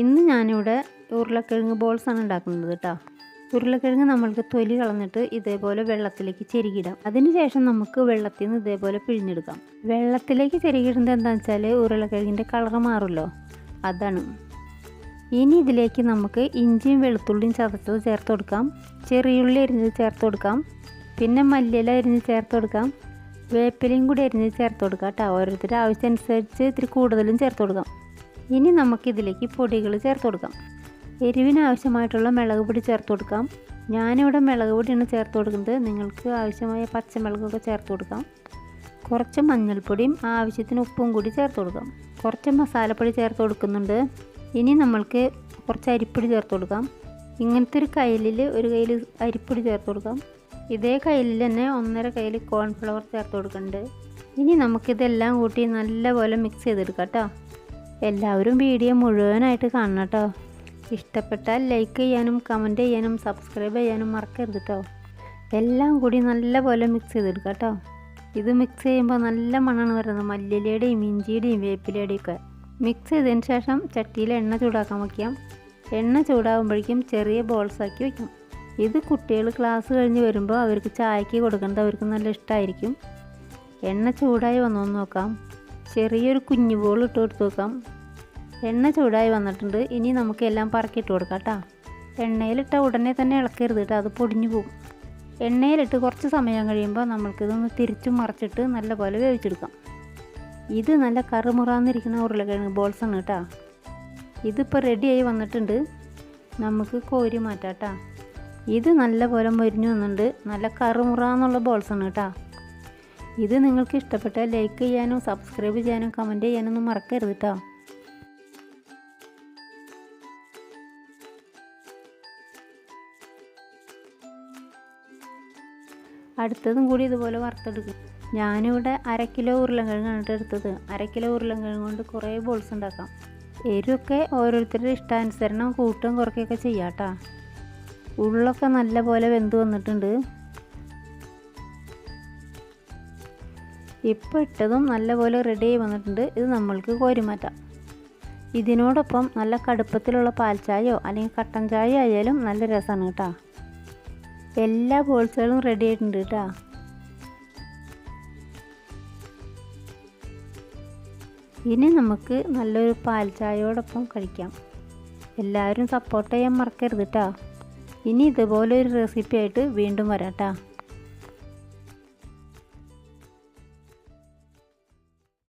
ഇന്ന് ഞാനിവിടെ ഉരുളക്കിഴങ്ങ് ബോൾസാണ് ഉണ്ടാക്കുന്നത് കേട്ടോ. ഉരുളക്കിഴങ്ങ് നമ്മൾക്ക് തൊലി കളഞ്ഞിട്ട് ഇതേപോലെ വെള്ളത്തിലേക്ക് ചെരുകിടാം അതിനുശേഷം നമുക്ക് വെള്ളത്തിൽ നിന്ന് ഇതേപോലെ പിഴിഞ്ഞെടുക്കാം. വെള്ളത്തിലേക്ക് ചെരുകിടുന്നത് എന്താണെന്ന് വെച്ചാൽ ഉരുളക്കിഴങ്ങിന്റെ കളർ മാറുമല്ലോ. അതാണ്. ഇനി ഇതിലേക്ക് നമുക്ക് ഇഞ്ചിയും വെളുത്തുള്ളിയും ചതച്ചത് ചേർത്ത് കൊടുക്കാം. ചെറിയുള്ളി അരിഞ്ഞത് ചേർത്ത് കൊടുക്കാം. പിന്നെ മല്ലിയില അരിഞ്ഞ് ചേർത്ത് കൊടുക്കാം. വേപ്പിലയും കൂടി അരിഞ്ഞ് ചേർത്ത് കൊടുക്കാം കേട്ടോ. ഓരോരുത്തരുടെ ആവശ്യമനുസരിച്ച് ഇത്തിരി കൂടുതലും ചേർത്ത് കൊടുക്കാം. ഇനി നമുക്കിതിലേക്ക് പൊടികൾ ചേർത്ത് കൊടുക്കാം. എരിവിനാവശ്യമായിട്ടുള്ള മിളക് പൊടി ചേർത്ത് കൊടുക്കാം. ഞാനിവിടെ മുളക് പൊടിയാണ് ചേർത്ത് കൊടുക്കുന്നത്. നിങ്ങൾക്ക് ആവശ്യമായ പച്ചമുളകൊക്കെ ചേർത്ത് കൊടുക്കാം. കുറച്ച് മഞ്ഞൾപ്പൊടിയും ആവശ്യത്തിന് ഉപ്പും കൂടി ചേർത്ത് കൊടുക്കാം. കുറച്ച് മസാലപ്പൊടി ചേർത്ത് കൊടുക്കുന്നുണ്ട്. ഇനി നമ്മൾക്ക് കുറച്ച് അരിപ്പൊടി ചേർത്ത് കൊടുക്കാം. ഇങ്ങനത്തെ ഒരു കയ്യിൽ ഒരു കയ്യിൽ അരിപ്പൊടി ചേർത്ത് കൊടുക്കാം. ഇതേ കയ്യിൽ തന്നെ ഒന്നര കയ്യിൽ കോൺഫ്ലവർ ചേർത്ത് കൊടുക്കുന്നുണ്ട്. ഇനി നമുക്കിതെല്ലാം കൂട്ടി നല്ലപോലെ മിക്സ് ചെയ്തെടുക്കാം കേട്ടോ. എല്ലാവരും വീഡിയോ മുഴുവനായിട്ട് കാണണം കേട്ടോ ഇഷ്ടപ്പെട്ടാൽ ലൈക്ക് ചെയ്യാനും കമന്റ് ചെയ്യാനും സബ്സ്ക്രൈബ് ചെയ്യാനും മറക്കരുത് കേട്ടോ എല്ലാം കൂടി നല്ലപോലെ മിക്സ് ചെയ്തെടുക്കാം കേട്ടോ ഇത് മിക്സ് ചെയ്യുമ്പോൾ നല്ല മണ്ണാണ് വരുന്നത്. മല്ലിയിലയുടെയും ഇഞ്ചിയുടെയും വേപ്പിലയുടെയും ഒക്കെ. മിക്സ് ചെയ്തതിന് ശേഷം ചട്ടിയിൽ എണ്ണ ചൂടാക്കാൻ വയ്ക്കാം എണ്ണ ചൂടാകുമ്പോഴേക്കും ചെറിയ ബോൾസ് ആക്കി വയ്ക്കാം ഇത് കുട്ടികൾ ക്ലാസ് കഴിഞ്ഞ് വരുമ്പോൾ അവർക്ക് ചായക്ക് കൊടുക്കുന്നത് അവർക്ക് നല്ല ഇഷ്ടമായിരിക്കും എണ്ണ ചൂടായി വന്നോന്ന് നോക്കാം. ചെറിയൊരു കുഞ്ഞു ബോൾ ഇട്ട് കൊടുത്ത് നോക്കാം എണ്ണ ചൂടായി വന്നിട്ടുണ്ട്. ഇനി നമുക്ക് എല്ലാം പറക്കിയിട്ട് കൊടുക്കാം കേട്ടോ എണ്ണയിലിട്ട ഉടനെ തന്നെ ഇളക്കരുത് കേട്ടോ. അത് പൊടിഞ്ഞു പോകും. എണ്ണയിലിട്ട് കുറച്ച് സമയം കഴിയുമ്പോൾ നമ്മൾക്കിതൊന്ന് തിരിച്ചും മറിച്ചിട്ട് നല്ലപോലെ വേവിച്ചെടുക്കാം. ഇത് നല്ല കറുമുറാന്നിരിക്കുന്ന ഉരുളക്കിഴങ്ങ് ബോൾസാണ് കേട്ടോ. ഇതിപ്പോൾ റെഡിയായി വന്നിട്ടുണ്ട്. നമുക്ക് കോരി മാറ്റാം കേട്ടോ. ഇത് നല്ലപോലെ മൊരിഞ്ഞു വന്നിട്ടുണ്ട്. നല്ല കറുമുറാന്നുള്ള ബോൾസാണ് കേട്ടോ. ഇത് നിങ്ങൾക്ക് ഇഷ്ടപ്പെട്ടാൽ ലൈക്ക് ചെയ്യാനും സബ്സ്ക്രൈബ് ചെയ്യാനും കമന്റ് ചെയ്യാനൊന്നും മറക്കരുത് കേട്ടോ അടുത്തതും കൂടി ഇതുപോലെ വറുത്തെടുക്കും. ഞാനിവിടെ അര കിലോ ഉരുളക്കിഴങ്ങാണ് കേട്ടോ എടുത്തത്. അര കിലോ ഉരുളങ്കിഴങ്ങ് കൊണ്ട് കുറേ ബോൾസ് ഉണ്ടാക്കാം. എരിവൊക്കെ ഓരോരുത്തരുടെ ഇഷ്ടാനുസരണം കൂട്ടും കുറയ്ക്കുകയൊക്കെ ചെയ്യാം കേട്ടോ ഉള്ളൊക്കെ നല്ലപോലെ വെന്ത് വന്നിട്ടുണ്ട്. ഇപ്പോൾ ഇട്ടതും നല്ലപോലെ റെഡിയായി വന്നിട്ടുണ്ട്. ഇത് നമ്മൾക്ക് കോരിമാറ്റാം. ഇതിനോടൊപ്പം നല്ല കടുപ്പത്തിലുള്ള പാൽ ചായയോ അല്ലെങ്കിൽ കട്ടൻ ചായയോ ആയാലും നല്ല രസമാണ് കേട്ടോ. എല്ലാ ബോൾസുകളും റെഡി ആയിട്ടുണ്ട് കേട്ടോ. ഇനി നമുക്ക് നല്ലൊരു പാൽ ചായയോടൊപ്പം കഴിക്കാം. എല്ലാവരും സപ്പോർട്ട് ചെയ്യാൻ മറക്കരുത് കേട്ടോ. ഇനി ഇതുപോലൊരു റെസിപ്പി ആയിട്ട് വീണ്ടും വരാം കേട്ടോ.